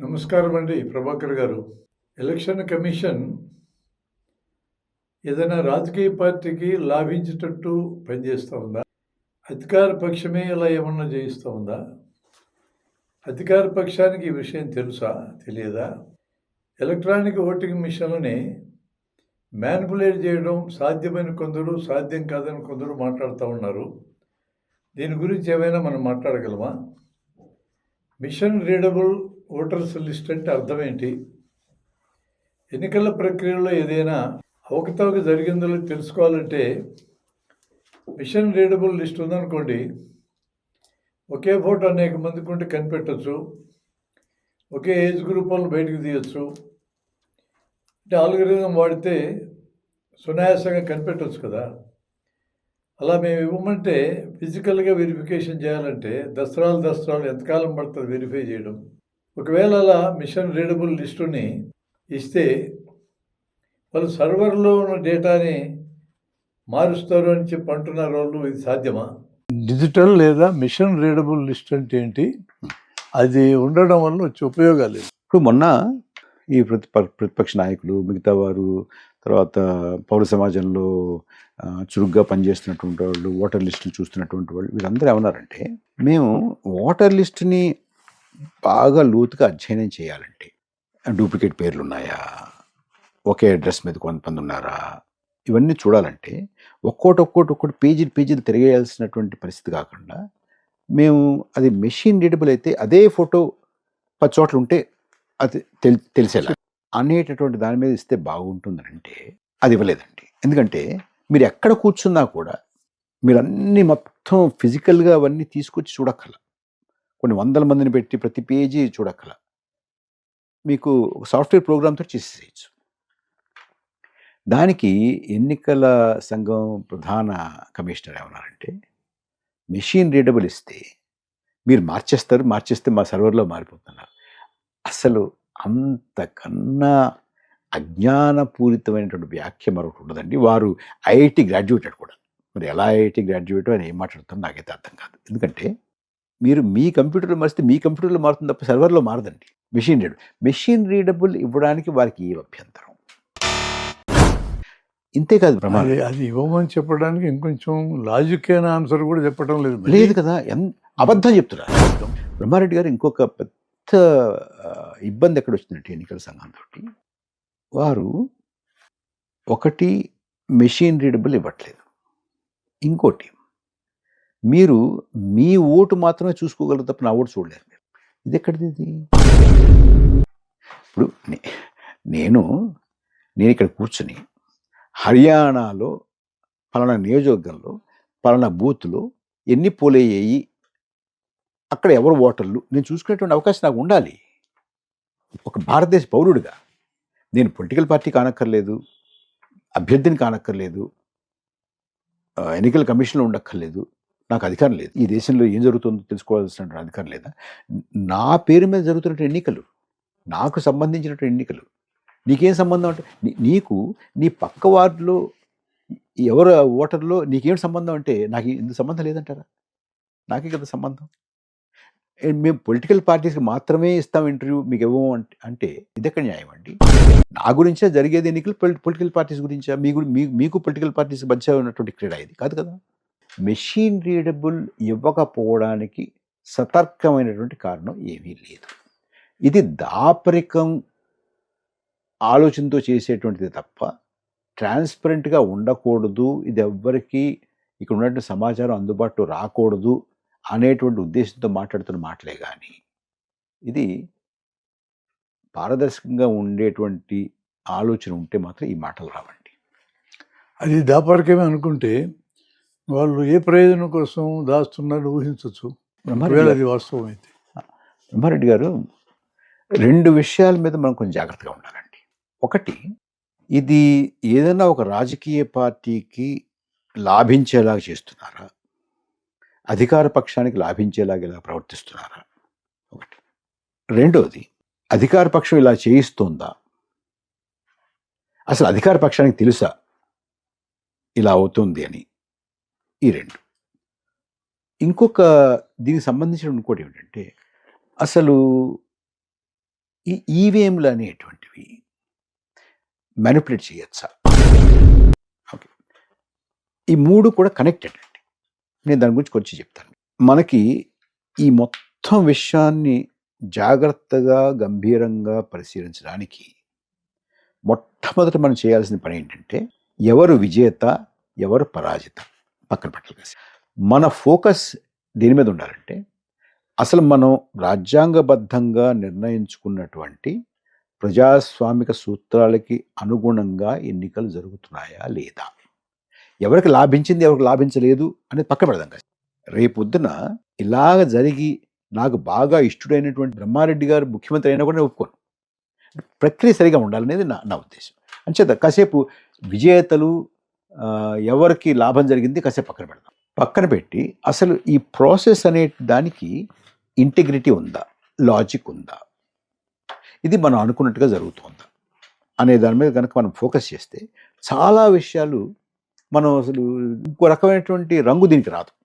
నమస్కారం అండి ప్రభాకర్ గారు. ఎలక్షన్ కమిషన్ ఏదైనా రాజకీయ పార్టీకి లాభించేటట్టు పనిచేస్తూ ఉందా? అధికార పక్షమే ఇలా ఏమన్నా చేయిస్తూ ఉందా? అధికార పక్షానికి ఈ విషయం తెలుసా? తెలియదా? ఎలక్ట్రానిక్ ఓటింగ్ మిషన్లని మ్యానిపులేట్ చేయడం సాధ్యమైన కొందరు సాధ్యం కాదని కొందరు మాట్లాడుతూ ఉన్నారు. దీని గురించి ఏమైనా మనం మాట్లాడగలమా? మిషన్ రీడబుల్ ఓటర్స్ లిస్ట్ అంటే అర్థం ఏంటి ఎన్నికల ప్రక్రియలో ఏదైనా అవకతవక జరిగిందో తెలుసుకోవాలంటే మిషన్ రీడబుల్ లిస్ట్ ఉందనుకోండి. ఒకే ఫోటో అనేక మందికి ఉంటే కనిపెట్టచ్చు. ఒకే ఏజ్ గ్రూప్ వాళ్ళు బయటకు తీయచ్చు. అంటే ఆల్గరిజం వాడితే సునాయాసంగా కనిపెట్టవచ్చు కదా. అలా మేము ఇవ్వమంటే ఫిజికల్గా వెరిఫికేషన్ చేయాలంటే దసరాలు దసరాలు ఎంతకాలం పడుతుంది వెరిఫై చేయడం? ఒకవేళ అలా మిషన్ రీడబుల్ లిస్టుని ఇస్తే వాళ్ళు సర్వర్లో ఉన్న డేటాని మారుస్తారు అని చెప్పి అంటున్నారు వాళ్ళు ఇది సాధ్యమా డిజిటల్ లేదా మిషన్ రీడబుల్ లిస్ట్ అంటే ఏంటి అది ఉండడం వల్ల వచ్చే ఉపయోగాలు? ఇప్పుడు మొన్న ఈ ప్రతి ప్రతిపక్ష నాయకులు మిగతా వారు తర్వాత పౌర సమాజంలో చురుగ్గా పనిచేస్తున్నటువంటి వాళ్ళు ఓటర్ లిస్టులు చూస్తున్నటువంటి వాళ్ళు వీళ్ళందరూ ఏమన్నారంటే మేము ఓటర్ లిస్టుని బాగా లోతుగా అధ్యయనం చేయాలంటే డూప్లికేట్ పేర్లు ఉన్నాయా ఒకే అడ్రస్ మీద కొంతమంది ఉన్నారా? ఇవన్నీ చూడాలంటే ఒక్కోటి ఒక్కోటి ఒక్కోటి పేజీలు పేజీలు తిరగేయాల్సినటువంటి పరిస్థితి కాకుండా మేము అది మెషిన్ రీడబుల్ అయితే అదే ఫోటో పది చోట్ల ఉంటే అది తెల్ తెలిసేలా అనేటటువంటి దాని మీద ఇస్తే బాగుంటుందనంటే అది ఇవ్వలేదండి. ఎందుకంటే మీరు ఎక్కడ కూర్చున్నా కూడా మీరు అన్నీ మొత్తం ఫిజికల్గా అవన్నీ తీసుకొచ్చి చూడక్కల. కొన్ని వందల మందిని పెట్టి ప్రతి పేజీ చూడక్కల. మీకు సాఫ్ట్వేర్ ప్రోగ్రామ్తో చేసేయచ్చు దానికి ఎన్నికల సంఘం ప్రధాన కమిషనర్ ఏమన్నారంటే మెషిన్ రీడబుల్ ఇస్తే మీరు మార్చేస్తారు మార్చేస్తే మా సర్వర్లో మారిపోతున్నారు. అసలు అంతకన్నా అజ్ఞానపూరితమైనటువంటి వ్యాఖ్య మరొకటి ఉండదండి. వారు ఐఐటి గ్రాడ్యుయేటెడ్ కూడా. మరి ఎలా ఐఐటి గ్రాడ్యుయేట్ అని ఏం మాట్లాడుతారో నాకైతే అర్థం కాదు. ఎందుకంటే మీరు మీ కంప్యూటర్లో మారిస్తే మీ కంప్యూటర్లో మారుతుంది తప్ప సర్వర్లో మారదండి. మెషిన్ రీడబుల్ మెషిన్ రీడబుల్ ఇవ్వడానికి వారికి ఏ అభ్యంతరం? ఇంతే కాదు ప్రమాదం అది ఇవ్వమని చెప్పడానికి ఇంకొంచెం లాజిక్ అయిన ఆన్సర్ కూడా చెప్పడం లేదు. లేదు కదా అబద్ధం చెప్తున్నారు బ్రహ్మారెడ్డి గారు ఇంకొక పెద్ద ఇబ్బంది ఎక్కడ వచ్చిందంటే ఎన్నికల సంఘంతో వారు ఒకటి మెషిన్ రీడబుల్ ఇవ్వట్లేదు. ఇంకోటి మీరు మీ ఓటు మాత్రమే చూసుకోగలరు తప్ప నా ఓటు చూడలేరు మీరు. ఇది ఎక్కడిది ఇది? ఇప్పుడు నేను నేను ఇక్కడ కూర్చుని హర్యానాలో పలానా నియోజకవర్గంలో పలానా బూత్లో ఎన్ని పోలయ్యాయి అక్కడ ఎవరు ఓటర్లు నేను చూసుకునేటువంటి అవకాశం నాకు ఉండాలి. ఒక భారతదేశ పౌరుడిగా నేను పొలిటికల్ పార్టీ కానక్కర్లేదు అభ్యర్థిని కానక్కర్లేదు ఎన్నికల కమిషన్లో ఉండక్కర్లేదు నాకు అధికారం లేదు. ఈ దేశంలో ఏం జరుగుతుందో తెలుసుకోవాల్సిన అధికారం లేదా? నా పేరు మీద జరుగుతున్న ఎన్నికలు నాకు సంబంధించినటువంటి ఎన్నికలు నీకేం సంబంధం అంటే నీకు నీ పక్క వార్డులో ఎవరు ఓటర్లో నీకేం సంబంధం అంటే నాకు ఎందుకు సంబంధం లేదంటారా? నాకే కదా సంబంధం. ఏ, మేము పొలిటికల్ పార్టీస్కి మాత్రమే ఇస్తాం ఇంటర్వ్యూ మీకు ఇవ్వము అంటే అంటే ఇదెక్కడ న్యాయం అండి? నా గురించే జరిగేది ఎన్నికలు? పొలిటికల్ పార్టీస్ గురించా? మీ మీ- మీకు పొలిటికల్ పార్టీస్ మధ్య ఉన్నటువంటి క్రీడ ఇది. కాదు కదా? మెషిన్ రీడబుల్ ఇవ్వకపోవడానికి సతర్కమైనటువంటి కారణం ఏమీ లేదు. ఇది దాపరికం ఆలోచనతో చేసేటువంటిది తప్ప ట్రాన్స్పరెంట్గా ఉండకూడదు ఇది ఎవ్వరికీ ఇక్కడ ఉన్నటువంటి సమాచారం అందుబాటులో రాకూడదు అనేటువంటి ఉద్దేశంతో మాట్లాడుతున్న మాటలే కానీ ఇది పారదర్శకంగా ఉండేటువంటి ఆలోచన ఉంటే మాత్రం ఈ మాటలు రావండి. అది దాపరికమే అనుకుంటే వాళ్ళు ఏ ప్రయోజనం కోసం దాస్తున్నారు ఊహించవచ్చు ఒకవేళ అది వాస్తవం అయితే బ్రహ్మారెడ్డి గారు రెండు విషయాల మీద మనం కొంచెం జాగ్రత్తగా ఉండాలండి. ఒకటి ఇది ఏదైనా ఒక రాజకీయ పార్టీకి లాభించేలా చేస్తున్నారా? అధికార పక్షానికి లాభించేలాగా ఇలా ప్రవర్తిస్తున్నారా? ఒకటి. రెండోది అధికార పక్షం ఇలా చేయిస్తుందా? అసలు అధికార పక్షానికి తెలుసా? ఇలా అవుతుంది అని. ఈ రెండు. ఇంకొక దీనికి సంబంధించిన ఇంకోటి ఏమిటంటే అసలు ఈ ఈవీఎంలు అనేటువంటివి మ్యానిపులేట్ చేయొచ్చా? ఓకే. ఈ మూడు కూడా కనెక్టెడ్ అండి. నేను దాని గురించి కొంచెం చెప్తాను. మనకి ఈ మొత్తం విషయాన్ని జాగ్రత్తగా గంభీరంగా పరిశీలించడానికి మొట్టమొదట మనం చేయాల్సిన పని ఏంటంటే ఎవరు విజేత ఎవరు పరాజిత. పక్కన పెట్టాలి మన ఫోకస్ దేని మీద ఉండాలంటే అసలు మనం రాజ్యాంగబద్ధంగా నిర్ణయించుకున్నటువంటి ప్రజాస్వామిక సూత్రాలకి అనుగుణంగా ఎన్నికలు జరుగుతున్నాయా లేదా? ఎవరికి లాభించింది ఎవరికి లాభించలేదు అనేది పక్కన పెడదాం కదా రేపొద్దున ఇలాగ జరిగి నాకు బాగా ఇష్టడైనటువంటి బ్రహ్మారెడ్డి గారు ముఖ్యమంత్రి అయినా కూడా నేను ఒప్పుకోను. ప్రక్రియ సరిగా ఉండాలనేది నా నా ఉద్దేశం. అంచేత కాసేపు విజేతలు ఎవరికి లాభం జరిగింది కాసేపు పక్కన పెడదాం. పక్కన పెట్టి అసలు ఈ ప్రాసెస్ అనే దానికి ఇంటిగ్రిటీ ఉందా? లాజిక్ ఉందా? ఇది మనం అనుకున్నట్టుగా జరుగుతుందా. అనే దాని మీద కనుక మనం ఫోకస్ చేస్తే చాలా విషయాలు మనం అసలు ఇంకో రకమైనటువంటి రంగు దీనికి రాదు.